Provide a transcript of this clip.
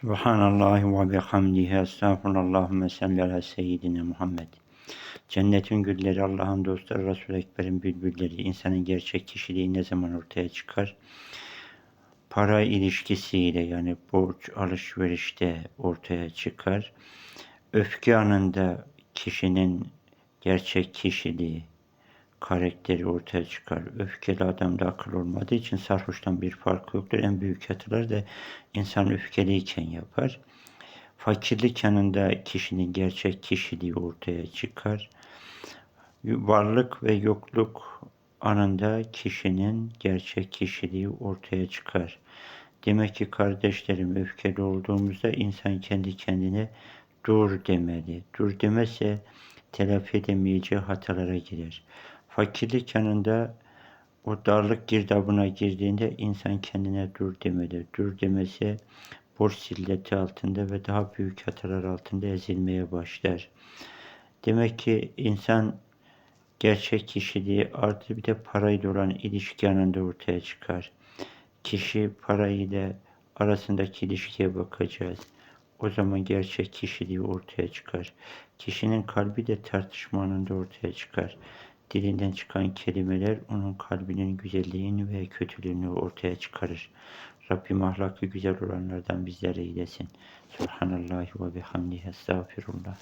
Subhanallah ve bihamdihi estağfurullahumme salli ala seyyidina Muhammed. Cennetin gülleri, Allah'ın dostları, Resul-i Ekber'in bülbülleri, insanın gerçek kişiliği ne zaman ortaya çıkar? Para ilişkisiyle yani borç alışverişte ortaya çıkar. Öfke anında kişinin gerçek kişiliği, karakteri ortaya çıkar. Öfkeli adamda akıl olmadığı için sarhoştan bir farkı yoktur. En büyük hatalar da insan öfkeliyken yapar. Fakirlik yanında kişinin gerçek kişiliği ortaya çıkar. Varlık ve yokluk anında kişinin gerçek kişiliği ortaya çıkar. Demek ki kardeşlerim öfkeli olduğumuzda insan kendi kendine dur demeli. Dur demezse telafi edemeyeceği hatalara girer. Fakirlik yanında o darlık girdabına girdiğinde insan kendine dur demeli. Dur demese borç zilleti altında ve daha büyük hatalar altında ezilmeye başlar. Demek ki insan gerçek kişiliği artı bir de parayla olan ilişki yanında ortaya çıkar. Kişi parayla arasındaki ilişkiye bakacağız. O zaman gerçek kişiliği ortaya çıkar. Kişinin kalbi de tartışma anında ortaya çıkar. Dilinden çıkan kelimeler onun kalbinin güzelliğini ve kötülüğünü ortaya çıkarır. Rabbim ahlakı güzel olanlardan bizlere eylesin. Subhanallah ve bihamdihi estağfirullah.